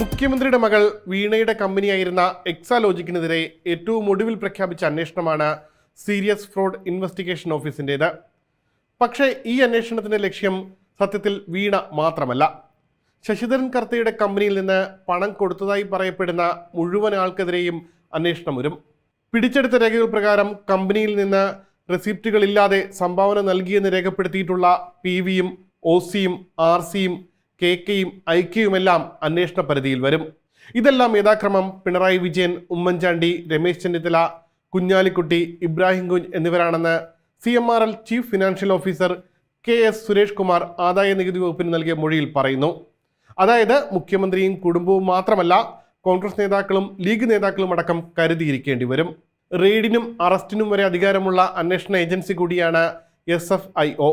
മുഖ്യമന്ത്രിയുടെ മകൾ വീണയുടെ കമ്പനിയായിരുന്ന എക്സാലോജിക്കിനെതിരെ ഏറ്റവും ഒടുവിൽ പ്രഖ്യാപിച്ച അന്വേഷണമാണ് സീരിയസ് ഫ്രോഡ് ഇൻവെസ്റ്റിഗേഷൻ ഓഫീസിന്റേത് പക്ഷേ ഈ അന്വേഷണത്തിന്റെ ലക്ഷ്യം സത്യത്തിൽ വീണ മാത്രമല്ല. ശശിധരൻ കർത്തയുടെ കമ്പനിയിൽ നിന്ന് പണം കൊടുത്തതായി പറയപ്പെടുന്ന മുഴുവൻ ആൾക്കെതിരെയും അന്വേഷണം വരും. പിടിച്ചെടുത്ത രേഖകൾ പ്രകാരം കമ്പനിയിൽ നിന്ന് റെസിപ്റ്റുകളില്ലാതെ സംഭാവന നൽകിയെന്ന് രേഖപ്പെടുത്തിയിട്ടുള്ള പി വിയും ഒ സിയും ആർ സിയും കെ കെയും ഐക്യയുമെല്ലാം അന്വേഷണ പരിധിയിൽ വരും. ഇതെല്ലാം യഥാക്രമം Pinarayi Vijayan Oommen Chandy Ramesh Chennithala Kunhalikutty Ibrahim Kunju എന്നിവരാണെന്ന് C M R L chief financial officer K S Suresh Kumar ആദായ നികുതി വകുപ്പിന് നൽകിയ മൊഴിയിൽ പറയുന്നു. അതായത് മുഖ്യമന്ത്രിയും കുടുംബവും മാത്രമല്ല കോൺഗ്രസ് നേതാക്കളും ലീഗ് നേതാക്കളും അടക്കം കരുതിയിരിക്കേണ്ടി വരും. റെയ്ഡിനും അറസ്റ്റിനും വരെ അധികാരമുള്ള അന്വേഷണ ഏജൻസി കൂടിയാണ് S F I O.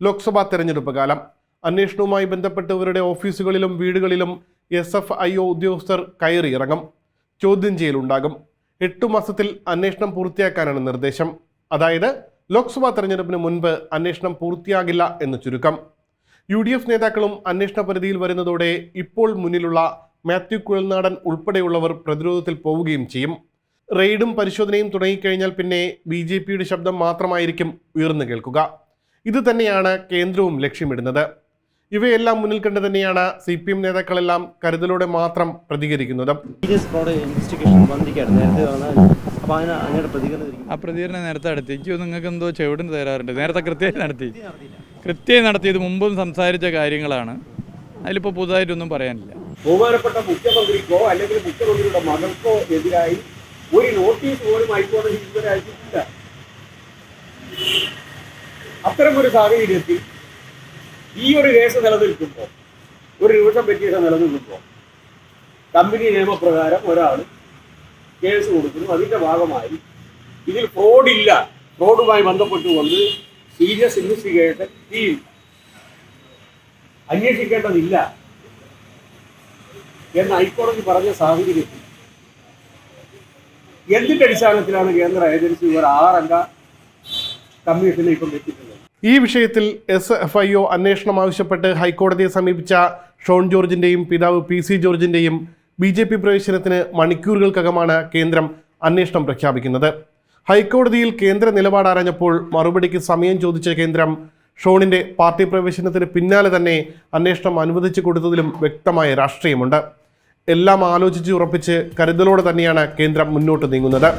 Lok Sabha തെരഞ്ഞെടുപ്പ് കാലം. അന്വേഷണവുമായി ബന്ധപ്പെട്ടവരുടെ ഓഫീസുകളിലും വീടുകളിലും എസ് എഫ് ഐ ഒ ഉദ്യോഗസ്ഥർ കയറിയിറങ്ങും. ചോദ്യം ചെയ്യലുണ്ടാകും. എട്ടു മാസത്തിൽ അന്വേഷണം പൂർത്തിയാക്കാനാണ് നിർദ്ദേശം. അതായത് ലോക്സഭാ തെരഞ്ഞെടുപ്പിന് മുൻപ് അന്വേഷണം പൂർത്തിയാകില്ല എന്ന് ചുരുക്കം. യു ഡി എഫ് നേതാക്കളും അന്വേഷണ പരിധിയിൽ വരുന്നതോടെ ഇപ്പോൾ മുന്നിലുള്ള മാത്യു കുഴൽനാടൻ ഉൾപ്പെടെയുള്ളവർ പ്രതിരോധത്തിൽ പോവുകയും ചെയ്യും. റെയ്ഡും പരിശോധനയും തുടങ്ങിക്കഴിഞ്ഞാൽ പിന്നെ ബി ജെ പിയുടെ ശബ്ദം മാത്രമായിരിക്കും ഉയർന്നു കേൾക്കുക. ഇതുതന്നെയാണ് കേന്ദ്രവും ലക്ഷ്യമിടുന്നത്. ഇവയെല്ലാം മുന്നിൽ കണ്ട് തന്നെയാണ് സി പി എം നേതാക്കളെല്ലാം കരുതലോടെ മാത്രം പ്രതികരിക്കുന്നത്. ആ പ്രതികരണം നേരത്തെ നടത്തി. എനിക്ക് നിങ്ങൾക്ക് എന്തോ ചെവിടുന്ന് തരാറുണ്ട് നേരത്തെ കൃത്യമായി നടത്തി. കൃത്യമായി നടത്തിയത് മുമ്പും സംസാരിച്ച കാര്യങ്ങളാണ്. അതിലിപ്പോൾ പുതുതായിട്ടൊന്നും പറയാനില്ല. ബഹുമാനപ്പെട്ട മുഖ്യമന്ത്രിക്കോ അല്ലെങ്കിൽ മുഖ്യമന്ത്രിയുടെ മകൾക്കോ എതിരായി ഒരു നോട്ടീസ് പോലും ഹൈക്കോടതി ഇതുവരെ അയച്ചിട്ടില്ല. അത്തരം ഒരു സാഹചര്യത്തിൽ ഈ ഒരു കേസ് നിലനിൽക്കുമ്പോൾ ഒരു രൂപം പെറ്റീഷൻ നിലനിൽക്കുമ്പോൾ കമ്പനി നിയമപ്രകാരം ഒരാൾ കേസ് കൊടുക്കുന്നു. അതിന്റെ ഭാഗമായി ഇതിൽ ഫ്രോഡില്ല ഫ്രോഡുമായി ബന്ധപ്പെട്ടുകൊണ്ട് സീരിയസ് ഇൻവെസ്റ്റിഗേഷൻ ടീം അന്വേഷിക്കേണ്ടതില്ല എന്ന് ഹൈക്കോടതി പറഞ്ഞ സാഹചര്യത്തിൽ. എന്തിന്റെ അടിസ്ഥാനത്തിലാണ് കേന്ദ്ര ഏജൻസി ഒരു ആറംഗ കമ്മീഷനെ ഇപ്പം വെച്ചിട്ടുള്ളത് ഈ വിഷയത്തിൽ എസ് എഫ് ഐ ഒ അന്വേഷണം ആവശ്യപ്പെട്ട് ഹൈക്കോടതിയെ സമീപിച്ച ഷോൺ ജോർജിന്റെയും പിതാവ് പി സി ജോർജിന്റെയും ബി ജെ പി പ്രവേശനത്തിന് മണിക്കൂറുകൾക്കകമാണ് കേന്ദ്രം അന്വേഷണം പ്രഖ്യാപിക്കുന്നത്. ഹൈക്കോടതിയിൽ കേന്ദ്ര നിലപാട് അറിഞ്ഞപ്പോൾ മറുപടിക്ക് സമയം ചോദിച്ച കേന്ദ്രം ഷോണിന്റെ പാർട്ടി പ്രവേശനത്തിന് പിന്നാലെ തന്നെ അന്വേഷണം അനുവദിച്ചു കൊടുത്തതിലും വ്യക്തമായ രാഷ്ട്രീയമുണ്ട്. എല്ലാം ആലോചിച്ച് ഉറപ്പിച്ച് കരുതലോടെ തന്നെയാണ് കേന്ദ്രം മുന്നോട്ട് നീങ്ങുന്നത്.